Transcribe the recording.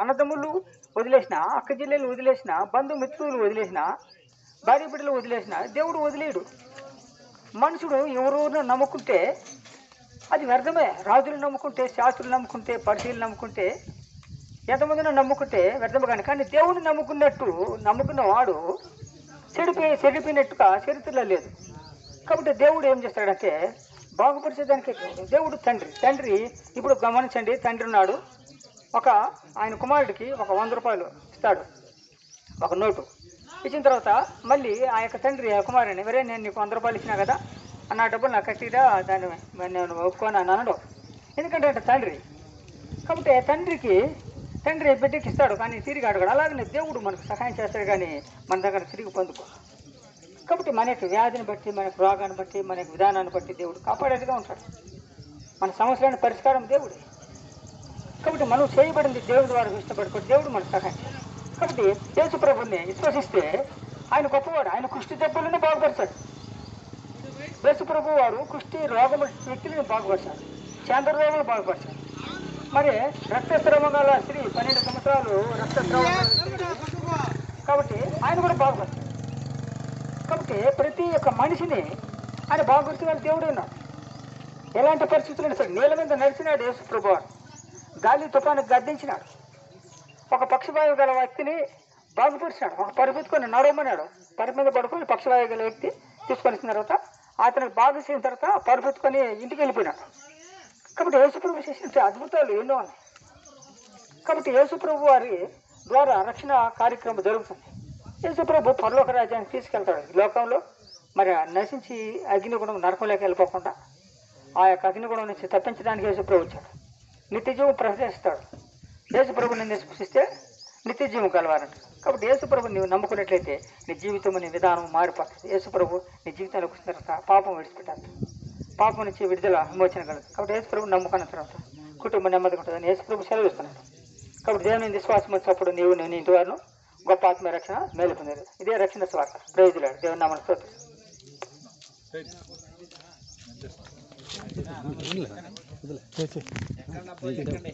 అన్నదమ్ములు వదిలేసిన అక్క జిల్లెలు వదిలేసిన బంధుమిత్రులు వదిలేసిన భార్య బిడ్డలు వదిలేసిన దేవుడు వదిలేడు. మనుషుడు ఎవరు నమ్ముకుంటే అది వ్యర్థమే. రాజులు నమ్ముకుంటే శాస్త్రులు నమ్ముకుంటే పరిశీలు నమ్ముకుంటే ఎంతమందినో నమ్ముకుంటే వ్యర్థమే కానీ కానీ దేవుడిని నమ్ముకున్నట్టు నమ్ముకున్న వాడు చెడిపోయి చెడిపోయినట్టుగా చరిత్రలో లేదు. కాబట్టి దేవుడు ఏం చేస్తాడంటే బాగుపరిచేదానికి దేవుడు తండ్రి. తండ్రి ఇప్పుడు గమనించండి తండ్రి ఉన్నాడు. ఒక ఆయన కుమారుడికి ఒక వంద రూపాయలు ఇస్తాడు ఒక నోటు. ఇచ్చిన తర్వాత మళ్ళీ ఆ యొక్క తండ్రి ఆ కుమారుని వరే నేను నీకు వంద రూపాయలు ఇచ్చినా కదా అన్న డబ్బులు నాకు కట్టిరా దాన్ని నేను ఒప్పుకోను అని అనడు. ఎందుకంటే అంటే తండ్రి. కాబట్టి తండ్రికి తండ్రి బిడ్డకి ఇస్తాడు కానీ తిరిగి అడగడు. అలాగనే దేవుడు మనకు సహాయం చేస్తాడు కానీ మన దగ్గర తిరిగి పొందుకో. కాబట్టి మన యొక్క వ్యాధిని బట్టి మన యొక్క రోగాన్ని బట్టి మన యొక్క విధానాన్ని బట్టి దేవుడు కాపాడేట్టుగా ఉంటాడు. మన సమస్యలను పరిష్కారం దేవుడే. కాబట్టి మనం చేయబడింది దేవుడి ద్వారా ఇష్టపడుకో దేవుడు మన సహాయం. కాబట్టి యేసు ప్రభుని విశ్వసిస్తే ఆయన గొప్పవాడు. ఆయన కుష్టి దెబ్బలను బాగుపరిచాడు. యేసు ప్రభు వారు కుష్టి రోగం వ్యక్తులను బాగుపరిచాడు. చాంద్ర రోగులు బాగుపరిచాడు. మరి రక్తస్రవం గల స్త్రీ పన్నెండు సంవత్సరాలు రక్తస్రవం కాబట్టి ఆయన కూడా బాగుపరిచాడు. కాబట్టి ప్రతి ఒక్క మనిషిని ఆయన బాగుపరిచిన దేవుడు ఉన్నాడు. ఎలాంటి పరిస్థితులు సరే నీళ్ళ మీద నడిచినాడు యేసు ప్రభు వారు గాలి తుఫాను గద్దించినాడు. ఒక పక్షవాయువు గల వ్యక్తిని బాగుపరిచినాడు ఒక పరిపెత్తుకొని నడవమన్నాడు. పరి మీద పడుకొని పక్షవాయువు గల వ్యక్తి తీసుకొని వచ్చిన తర్వాత అతను బాగు చేసిన తర్వాత పరిపెత్తుకొని ఇంటికి వెళ్ళిపోయినాడు. కాబట్టి యేసుప్రభు చేసిన అద్భుతాలు ఎన్నో ఉన్నాయి. కాబట్టి యేసుప్రభు వారి ద్వారా రక్షణ కార్యక్రమం జరుగుతుంది. యేసుప్రభు పరలోక రాజ్యానికి తీసుకెళ్తాడు. ఈ లోకంలో మరి ఆ నశించి అగ్నిగుణం నరకంలోకి వెళ్ళిపోకుండా ఆ యొక్క అగ్నిగుణం నుంచి తప్పించడానికి యేసుప్రభు వచ్చాడు. నిత్యజీవం జీవం ప్రవేశిస్తాడు యేసుప్రభుని నిష్పృశిస్తే నిత్యజీవం కలవాలంట కాబట్టి యేసుప్రభు నీవు నమ్ముకున్నట్లయితే నీ జీవితం నీ విధానం మారిపోతుంది యేసుప్రభు నీ జీవితానికి వచ్చిన తర్వాత పాపం విడిచిపెట్టాలి. పాపం నుంచి విడుదల విమోచన కలదు కాబట్టి యేసుప్రభు నమ్ముకున్న తర్వాత కుటుంబం నెమ్మదిగా ఉంటుందని యేసుప్రభు సెలవు ఇస్తున్నాడు. కాబట్టి దేవుని విశ్వాసం వచ్చినప్పుడు నీవు నేను ఇంటి గొప్ప ఆత్మ రక్షణ మేలు పొందారు ఇదే రక్షణ స్వార్థ. ప్రయోజనాలు దేవుని నామన స్తోత్రం. వదిలే